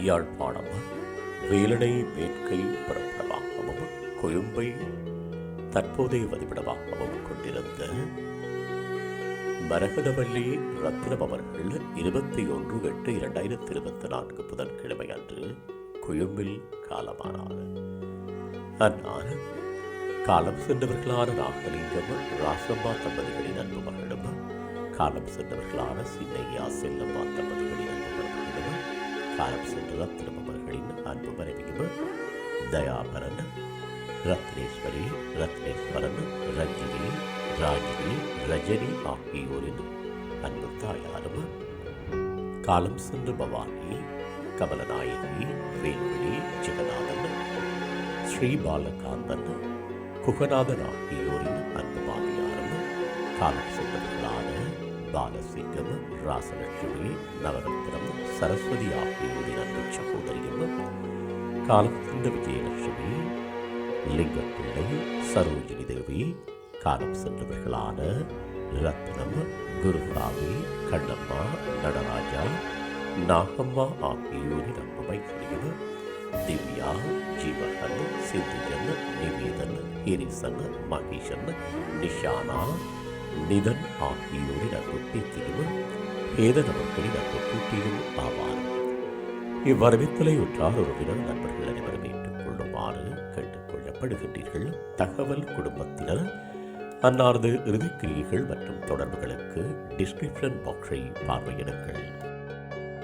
யாழ்ப்பாணம் வேலனை வேட்கை புறப்படமாகவும் கொழும்பை தற்போதைய வதிப்பிடமாகவும் கொண்டிருந்த மரகதவல்லி ரத்னம் அவர்கள் இருபத்தி ஒன்று எட்டு இரண்டாயிரத்தி இருபத்தி நான்கு புதன்கிழமை அன்று கொழும்பில் காலமானார். அன்னார் காலம் சென்றவர்களான நாகலிங்கம் ராசம்மா தம்பதிகளின் அன்பு மகளும் காலம் சென்றவர்களான சின்னையா செல்லம்மா தம்பதிகளின் அன்பு காலம் சென்ற ரத்னம் அவர்களின் அன்பு மனைவியும் தயாபரன் ரத்னேஸ்வரி ரத்னேஸ்வரன் ரஜினி ராஜினி ரஜினி ஆகியோரின் அன்பு தாயாரும் காலம் சென்ற பவானி கமலநாயகி வேல்விழி ஜெகநாதன் ஸ்ரீபாலகாந்தன் குகநாதன் ஆகியோரின் அன்பு மாமியாரும் காலம் சென்றவர்களான பாலசிங்கம் ராசலட்சுமி நவரத்னம் சரஸ்வதி ஆகியோரின் அன்பு சகோதரியும் காலம் விஜயலட்சுமி லிங்கப்பிள்ளை சரோஜினி தேவி காலம் சென்றவர்களான ரத்னம் குருசாமி கண்ணம்மா நடராஜா நாகம்மா ஆகியோரின் அன்பு திவ்யா ஜீவகன் சிந்துஜன் நிவேதன் ஹிரிசன் மகேஷன் நிஷானா நிதன் ஆகியோரின் அன்பு பேத்தியும் ஏதன் அவர்களின் அன்பு கூட்டியும் ஆவார். இவ்வரவித்தலை உற்றார் உறவினர் நண்பர்கள் அனைவரும் ஏற்றுக்கொள்ளுமாறு கேட்டுக்கொள்ளப்படுகின்றீர்கள். தகவல் குடும்பத்தினர் அன்னாரது இறுதிக்கிரியைகள் மற்றும் தொடர்புகளுக்கு டிஸ்கிரிப்ஷன் பாக்ஸை பார்வையிடுங்கள்.